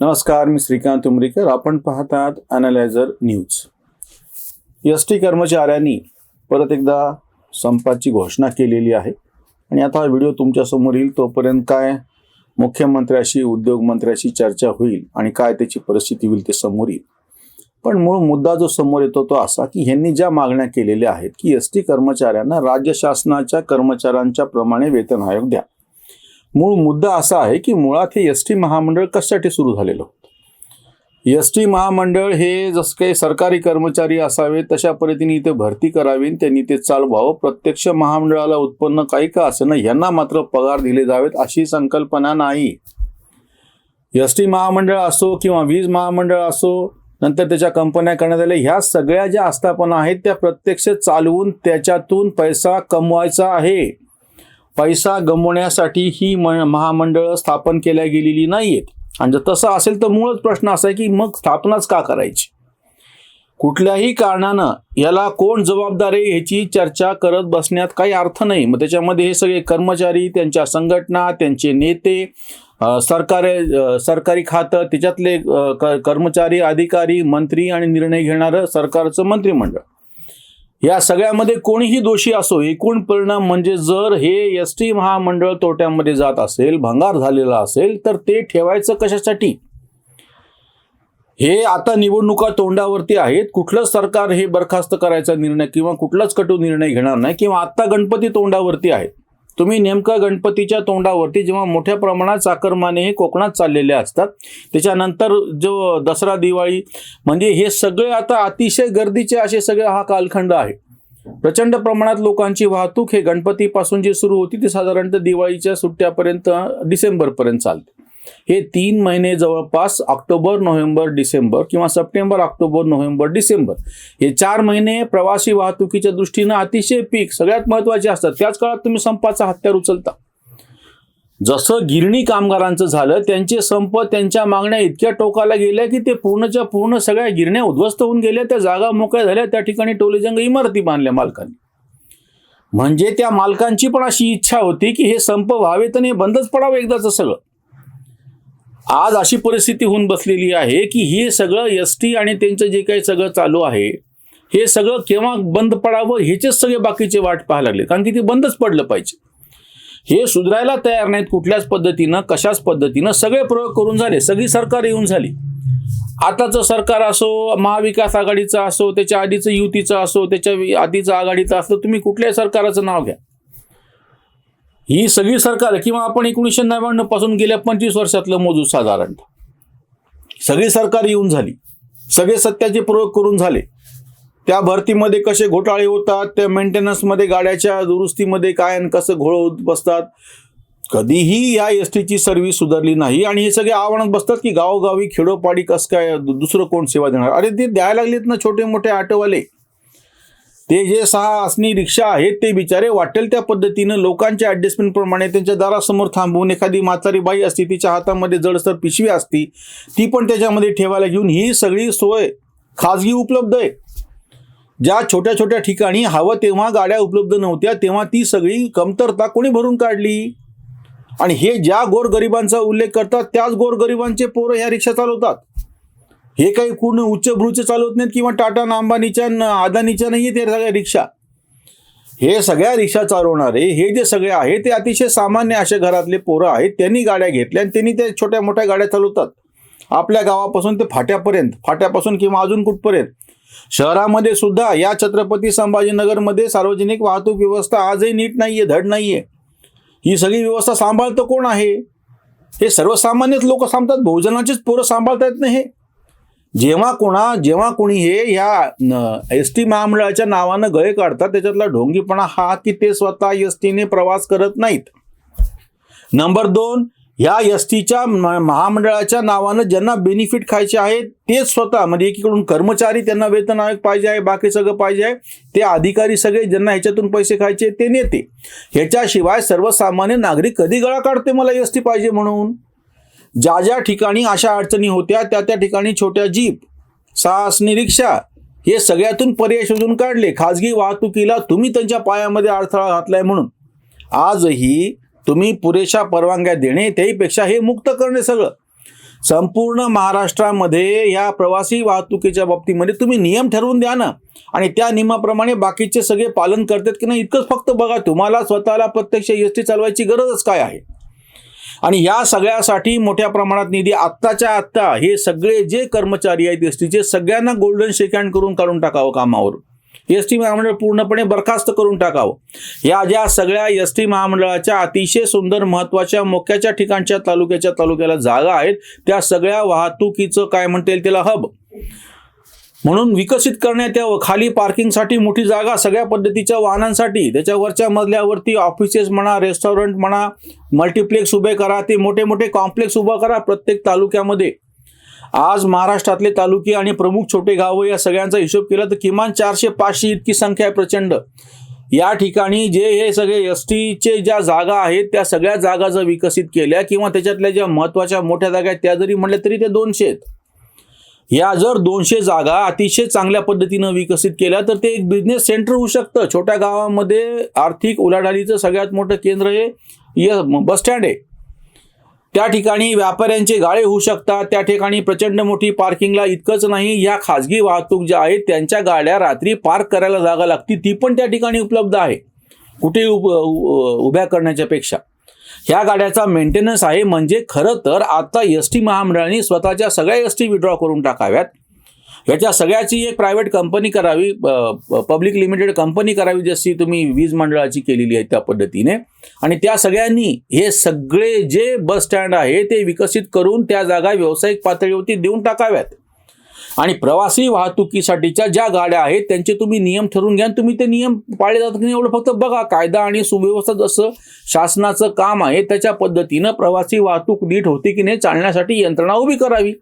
नमस्कार मी श्रीकांत उमरीकर. आपण पाहतात अनालायझर न्यूज एस टी कर्मचाऱ्यांनी परत एकदा संपाची घोषणा केलेली आहे. आणि आता हा व्हिडिओ तुमच्यासमोर येईल तोपर्यंत काय मुख्यमंत्र्याशी उद्योगमंत्र्याशी चर्चा होईल आणि काय त्याची परिस्थिती होईल ते समोर येईल. पण मूळ मुद्दा जो समोर येतो तो असा की ह्यांनी ज्या मागण्या केलेल्या आहेत की एस टी कर्मचाऱ्यांना राज्य शासनाच्या कर्मचाऱ्यांच्या प्रमाणे वेतन आयोग द्या. मूळ मुद्दा असा आहे की मुळात हे एस टी महामंडळ कशासाठी सुरू झालेलं होतं? एस टी महामंडळ हे जसं काही सरकारी कर्मचारी असावे तशा पद्धतीने इथे भरती करावी आणि त्यांनी ते चालवावं. प्रत्यक्ष महामंडळाला उत्पन्न काही का असं ना यांना मात्र पगार दिले जावेत अशी संकल्पना नाही. एस टी महामंडळ असो किंवा वीज महामंडळ असो नंतर त्याच्या कंपन्या करण्यात आल्या ह्या सगळ्या ज्या आस्थापना आहेत त्या प्रत्यक्ष चालवून त्याच्यातून पैसा कमवायचा आहे. पैसा गमवण्यासाठी ही म महामंडळं स्थापन केल्या गेलेली नाहीयेत. आणि जर तसं असेल तर मूळच प्रश्न असा आहे की मग स्थापनाच का करायची? कुठल्याही कारणानं याला कोण जबाबदार आहे ह्याची चर्चा करत बसण्यात काही अर्थ नाही. मग त्याच्यामध्ये हे सगळे कर्मचारी त्यांच्या संघटना त्यांचे नेते सरकार सरकारी खातं त्याच्यातले कर्मचारी अधिकारी मंत्री आणि निर्णय घेणारं सरकारचं मंत्रिमंडळ. या सगळ्यामध्ये कोणीही दोषी असो एकूण परिणाम म्हणजे जर हे एस टी महामंडळ तोट्यामध्ये जात असेल भंगार झालेला असेल तर ते ठेवायचं कशासाठी? हे आता निवडणुका तोंडावरती आहेत. कुठलंच सरकार हे बरखास्त करायचा निर्णय किंवा कुठलाच कटू निर्णय घेणार नाही किंवा आत्ता गणपती तोंडावरती आहेत तुम्ही नेमका गणपतीच्या तोंडावरती जेव्हा मोठ्या प्रमाणात चाकरमाने हे कोकणात चाललेले असतात त्याच्यानंतर जो दसरा दिवाळी म्हणजे हे सगळे आता अतिशय गर्दीचे असे सगळे हा कालखंड आहे. प्रचंड प्रमाणात लोकांची वाहतूक हे गणपतीपासून जी सुरू होती ती साधारणतः दिवाळीच्या सुट्ट्यापर्यंत डिसेंबरपर्यंत चालते. हे तीन महिने जवळपास ऑक्टोबर नोव्हेंबर डिसेंबर किंवा सप्टेंबर ऑक्टोबर नोव्हेंबर डिसेंबर हे चार महिने प्रवासी वाहतुकीच्या दृष्टीनं अतिशय पीक सगळ्यात महत्त्वाचे असतात. त्याच काळात तुम्ही संपाचा हत्यार उचलता. जसं गिरणी कामगारांचं झालं त्यांचे संप त्यांच्या मागण्या इतक्या टोकाला गेल्या की ते पूर्णच्या पूर्ण सगळ्या गिरण्या उद्ध्वस्त होऊन गेल्या त्या जागा मोकळ्या झाल्या त्या ठिकाणी टोलेजंग इमारती बांधल्या मालकांनी. म्हणजे त्या मालकांची पण अशी इच्छा होती की हे संप व्हावेत आणि हे बंदच पडावं एकदाचं सगळं. आज अशी परिस्थिती होऊन बसलेली आहे की हे सगळं एस टी आणि त्यांचं जे काही सगळं चालू आहे हे सगळं केव्हा बंद पडावं ह्याचेच सगळे बाकीचे वाट पाहायला लागले. कारण की ते बंदच पडलं पाहिजे. हे सुधारायला तयार नाहीत कुठल्याच पद्धतीनं कशाच पद्धतीनं. सगळे प्रयोग करून झाले. सगळी सरकार येऊन झाली. आताचं सरकार असो महाविकास आघाडीचं असो त्याच्या आधीचं युतीचं असो त्याच्या आधीचं आघाडीचं असो तुम्ही कुठल्याही सरकाराचं नाव घ्या. ही सगळी सरकार किंवा आपण एकोणीसशे नव्याण्णवपासून गेल्या पंचवीस वर्षातलं मोजू साधारणतः सगळी सरकार येऊन झाली. सगळे सत्याचे प्रयोग करून झाले. त्या भरतीमध्ये कसे घोटाळे होतात त्या मेंटेनन्समध्ये गाड्याच्या दुरुस्तीमध्ये काय आणि कसं घोळ होत बसतात कधीही या एस टीची सर्व्हिस सुधारली नाही. आणि हे सगळे आव्हानात बसतात की गावोगावी खेडोपाडी कसं काय दु- दुसरं कोण सेवा देणार? अरे ते द्यायला लागलेत ना छोटे मोठे ऑटोवाले ते जे सहा असणी रिक्षा आहेत ते बिचारे वाटेल त्या पद्धतीनं लोकांच्या ॲडजस्टमेंटप्रमाणे त्यांच्या दारासमोर थांबवून एखादी म्हातारी बाई असती तिच्या हातामध्ये जडसर पिशवी असती ती पण त्याच्यामध्ये ठेवायला घेऊन ही सगळी सोय खाजगी उपलब्ध आहे. ज्या छोट्या छोट्या ठिकाणी हवं तेव्हा गाड्या उपलब्ध नव्हत्या तेव्हा ती सगळी कमतरता कोणी भरून काढली? आणि हे ज्या गोरगरिबांचा उल्लेख करतात त्याच गोरगरिबांचे पोरं ह्या रिक्षा चालवतात. हे काही पूर्ण उच्च भ्रूचे चालवत नाहीत किंवा टाटा नांबानीच्या अंबानीच्या न अदानीच्या नाही आहेत सगळ्या रिक्षा. हे सगळ्या रिक्षा चालवणारे हे जे सगळे आहेत ते अतिशय सामान्य अशा घरातले पोरं आहेत. त्यांनी गाड्या घेतल्या आणि त्यांनी त्या छोट्या मोठ्या गाड्या चालवतात. आपल्या गावापासून ते फाट्यापर्यंत फाट्यापासून किंवा अजून कुठपर्यंत. शहरामध्ये सुद्धा या छत्रपती संभाजीनगरमध्ये सार्वजनिक वाहतूक व्यवस्था आजही नीट नाही आहे धड नाही आहे ही सगळी व्यवस्था सांभाळतं कोण आहे? हे सर्वसामान्यच लोक सांगतात भोजनाचेच पोरं सांभाळता येत नाही हे? जेव्हा कोणा जेव्हा कोणी हे या एस टी महामंडळाच्या नावानं गळे काढतात त्याच्यातला ढोंगीपणा हा की ते स्वतः एस टीने प्रवास करत नाहीत. नंबर दोन ह्या एस टीच्या महामंडळाच्या नावानं ज्यांना बेनिफिट खायचे आहे तेच स्वतः म्हणजे एकीकडून कर्मचारी त्यांना वेतन आयोग पाहिजे आहे बाकी सगळं पाहिजे आहे ते अधिकारी सगळे ज्यांना ह्याच्यातून पैसे खायचे ते नेते. ह्याच्याशिवाय सर्वसामान्य नागरिक कधी गळा काढते मला एस टी पाहिजे म्हणून? ज्या ज्या ठिकाणी अशा अडचणी होत्या त्या त्या ठिकाणी छोट्या जीप साहसनी रिक्षा हे सगळ्यातून पर्याय शोधून काढले. खाजगी वाहतुकीला तुम्ही त्यांच्या पायामध्ये अडथळा घातलाय म्हणून. आजही तुम्ही पुरेशा परवानग्या देणे त्याहीपेक्षा हे मुक्त करणे सगळं. संपूर्ण महाराष्ट्रामध्ये या प्रवासी वाहतुकीच्या बाबतीमध्ये तुम्ही नियम ठरवून द्या ना. आणि त्या नियमाप्रमाणे बाकीचे सगळे पालन करतात की नाही इतकंच फक्त बघा तुम्हाला स्वतःला प्रत्यक्ष एस टी चालवायची गरजच काय आहे? आणि या सगळ्यासाठी मोठ्या प्रमाणात निधी आत्ताच्या आत्ता हे सगळे जे कर्मचारी आहेत एस टीचे सगळ्यांना गोल्डन शेक हँड करून काढून टाकावं कामावर एस टी महामंडळ पूर्णपणे बरखास्त करून टाकावं. या ज्या सगळ्या एस टी महामंडळाच्या अतिशय सुंदर महत्त्वाच्या मोक्याच्या ठिकाणच्या तालुक्याच्या तालुक्याला जागा आहेत त्या सगळ्या वाहतुकीचं काय म्हणता येईल त्याला हब म्हणून विकसित करण्यात यावं. खाली पार्किंगसाठी मोठी जागा सगळ्या पद्धतीच्या वाहनांसाठी. त्याच्यावरच्या मजल्यावरती ऑफिसेस म्हणा रेस्टॉरंट म्हणा मल्टिप्लेक्स उभे करा. ते मोठे मोठे कॉम्प्लेक्स उभा करा प्रत्येक तालुक्यामध्ये. आज महाराष्ट्रातले तालुके आणि प्रमुख छोटे गावं या सगळ्यांचा हिशोब केला तर किमान चारशे पाचशे इतकी संख्या आहे प्रचंड. या ठिकाणी जे हे सगळे एस टीचे ज्या जागा आहेत त्या सगळ्या जागा जर विकसित केल्या किंवा त्याच्यातल्या ज्या महत्त्वाच्या मोठ्या जागा आहेत त्या जरी म्हटल्या तरी ते दोनशे आहेत. या जर दोनशे जागा अतिशय चांगल्या पद्धतीनं विकसित केल्या तर ते एक बिझनेस सेंटर होऊ शकतं. छोट्या गावामध्ये आर्थिक उलाढालीचं सगळ्यात मोठं केंद्र हे य बस स्टँड आहे. त्या ठिकाणी व्यापाऱ्यांचे गाळे होऊ शकतात. त्या ठिकाणी प्रचंड मोठी पार्किंगला इतकंच नाही या खाजगी वाहतूक ज्या आहेत त्यांच्या गाड्या रात्री पार्क करायला जागा लागती ती पण त्या ठिकाणी उपलब्ध आहे. कुठे उभ उ- उभ्या करण्याच्या पेक्षा. ह्या गाड्याचा मेंटेनन्स आहे. म्हणजे खरं तर आता एस टी महामंडळाने स्वतःच्या सगळ्या एस टी विड्रॉ करून टाकाव्यात. याच्या सगळ्याची एक प्रायव्हेट कंपनी करावी पब्लिक लिमिटेड कंपनी करावी जशी तुम्ही वीज मंडळाची केलेली आहे त्या पद्धतीने. आणि त्या सगळ्यांनी हे सगळे जे बस स्टँड आहे ते विकसित करून त्या जागा व्यावसायिक पातळीवरती देऊन टाकाव्यात. आणि प्रवासी वाहतुकीसाठीच्या ज्या गाड्या आहेत त्यांचे तुम्ही नियम ठरवून घ्या तुम्ही ते नियम पाळले जातात की नाही एवढं फक्त बघा. कायदा आणि सुव्यवस्था जसं शासनाचं काम आहे त्याच्या पद्धतीनं प्रवासी वाहतूक नीट होते की नाही चालण्यासाठी यंत्रणा उभी करावी.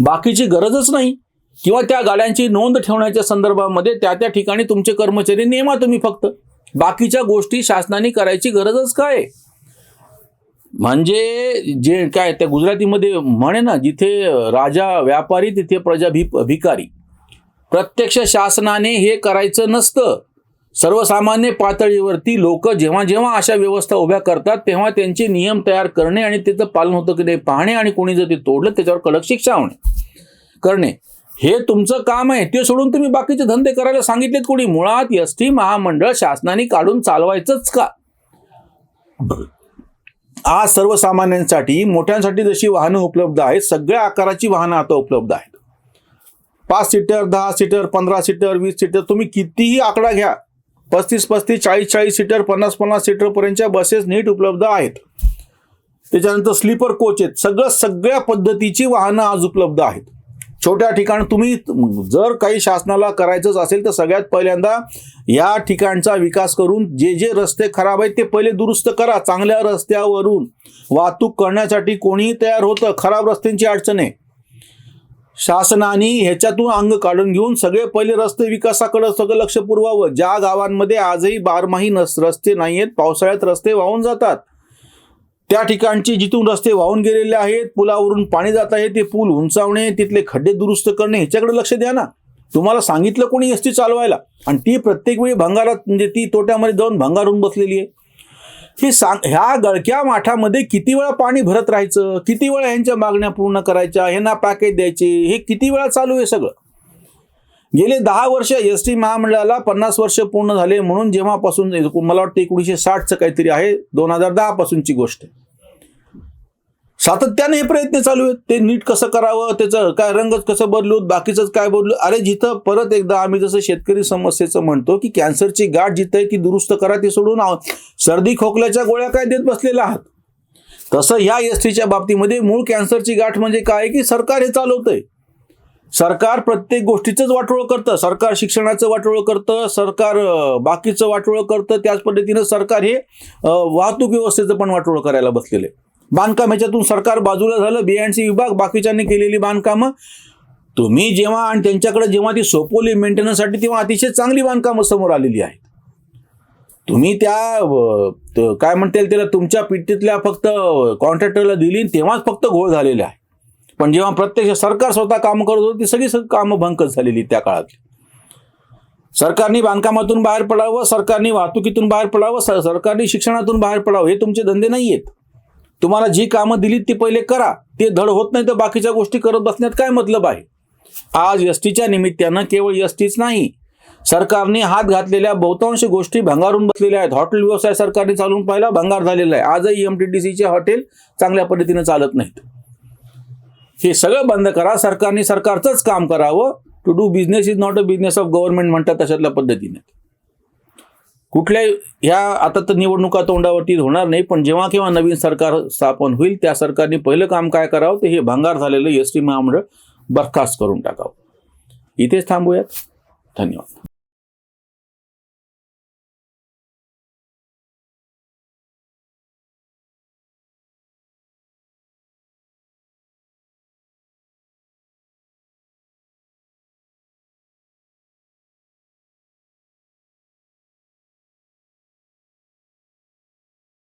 बाकीची गरजच नाही. किंवा त्या गाड्यांची नोंद ठेवण्याच्या संदर्भामध्ये त्या त्या ठिकाणी तुमचे कर्मचारी नेमा तुम्ही फक्त. बाकीच्या गोष्टी शासनाने करायची गरजच काय? आहे? म्हणजे जे काय त्या गुजरातीमध्ये म्हणे ना जिथे राजा व्यापारी तिथे प्रजा भी भिकारी. प्रत्यक्ष शासनाने हे करायचं नसतं. सर्वसामान्य पातळीवरती लोक जेव्हा जेव्हा अशा व्यवस्था उभ्या करतात तेव्हा त्यांचे नियम तयार करणे आणि त्याचं पालन होतं की नाही पाहणे आणि कोणी जर ते तोडलं त्याच्यावर कडक शिक्षा होणे करणे. हे तुमचं काम आहे ते सोडून तुम्ही बाकीचे धंदे करायला सांगितलेत कोणी? मुळात एस टी महामंडळ शासनाने काढून चालवायचंच का? आज सर्वसामान्यांसाठी मोठ्यांसाठी जशी वाहनं उपलब्ध आहेत सगळ्या आकाराची वाहनं आता उपलब्ध आहेत. पाच सीटर दहा सीटर पंधरा सीटर वीस सीटर तुम्ही कितीही आकडा घ्या पस्तीस पस्तीस चाळीस चाळीस सीटर पन्नास पन्नास सीटरपर्यंतच्या बसेस नीट उपलब्ध आहेत. त्याच्यानंतर स्लीपर कोच आहेत. सगळं सगळ्या पद्धतीची वाहनं आज उपलब्ध आहेत. छोट्या ठिकाण तुम्ही जर काही शासनाला करायचंच असेल तर सगळ्यात पहिल्यांदा या ठिकाणचा विकास करून जे जे रस्ते खराब आहेत ते पहिले दुरुस्त करा. चांगल्या रस्त्यावरून वाहतूक करण्यासाठी कोणीही तयार होतं खराब रस्त्यांची अडचण आहे. शासनाने ह्याच्यातून अंग काढून घेऊन सगळे पहिले रस्ते विकासाकडे सगळं लक्ष पुरवावं. ज्या गावांमध्ये आजही बारमाही नस रस्ते नाही आहेत पावसाळ्यात रस्ते वाहून जातात. त्या ठिकाणची जिथून रस्ते वाहून गेलेले आहेत पुलावरून पाणी जात आहे ते पूल उंचावणे तिथले खड्डे दुरुस्त करणे ह्याच्याकडे लक्ष द्या ना. तुम्हाला सांगितलं कोणी एस टी चालवायला? आणि ती प्रत्येक वेळी भंगारात म्हणजे ती तोट्यामध्ये जाऊन भंगारून बसलेली आहे. ही सांग ह्या गळक्या माठामध्ये किती वेळा पाणी भरत राहायचं? किती वेळा ह्यांच्या मागण्या पूर्ण करायच्या? ह्यांना पॅकेज द्यायचे? हे किती वेळा चालू आहे सगळं? गेले दहा वर्ष एस टी महामंडळाला पन्नास वर्ष पूर्ण झाले म्हणून जेव्हापासून मला वाटतं एकोणीसशे साठचं काहीतरी आहे दोन हजार दहा पासूनची गोष्ट आहे. सातत्याने हे प्रयत्न चालू आहेत. ते नीट कसं करावं त्याचं काय रंगच कसं बदलू बाकीचंच काय बदलू? अरे जिथं परत एकदा आम्ही जसं शेतकरी समस्येचं म्हणतो की कॅन्सरची गाठ जिथं आहे ती दुरुस्त करा ती सोडून सर्दी खोकल्याच्या गोळ्या काय देत बसलेल्या आहात? तसं ह्या एस टीच्या बाबतीमध्ये मूळ कॅन्सरची गाठ म्हणजे काय की सरकार हे चालवतंय. सरकार प्रत्येक गोष्टीचंच वाटोळ करतं. सरकार शिक्षणाचं वाटोळ करतं सरकार बाकीचं वाटोळ करतं. त्याच पद्धतीनं सरकार हे वाहतूक व्यवस्थेचं पण वाटोळ करायला बसलेलं. आहे बांधकाम ह्याच्यातून सरकार बाजूला झालं बी सी विभाग बाकीच्यांनी केलेली बांधकामं. तुम्ही जेव्हा आणि त्यांच्याकडे जेव्हा ती सोपवली मेंटेनन्ससाठी तेव्हा अतिशय चांगली बांधकामं समोर आलेली आहेत. तुम्ही त्या काय म्हणता येईल त्याला तुमच्या पिट्टीतल्या फक्त कॉन्ट्रॅक्टरला दिली तेव्हाच फक्त घोळ झालेले आहे. पण जेव्हा प्रत्यक्ष सरकार स्वतः काम करत होतं ती सगळी सगळी कामं भंकच झालेली त्या काळातली. सरकारने बांधकामातून बाहेर पडावं सरकारने वाहतुकीतून बाहेर पडावं स- सरकारने शिक्षणातून बाहेर पडावं हे तुमचे धंदे नाही आहेत तुम्हाला जी कामं दिलीत ती पहिले करा ते धड होत नाही तर बाकीच्या गोष्टी करत बसण्यात काय मतलब आहे? आज एस टीच्या निमित्तानं केवळ एस टीच नाही सरकारने हात घातलेल्या बहुतांश गोष्टी भंगारून बसलेल्या आहेत. हॉटेल व्यवसाय सरकारने चालवून पाहिला भंगार झालेला आहे. आजही एम टी डी सीचे हॉटेल चांगल्या पद्धतीने चालत नाहीत. हे सगळं बंद करा. सरकारने सरकारचंच काम करावं. To do business is not a business of government म्हणतात तशातल्या पद्धतीने. कुठल्याही ह्या आता तर निवडणुका तोंडावरती होणार नाही पण जेव्हा केव्हा नवीन सरकार स्थापन होईल त्या सरकारने पहिलं काम काय करावं? ते हे भांगार झालेलं एस टी महामंडळ बरखास्त करून टाकावं. इथेच थांबूयात. धन्यवाद.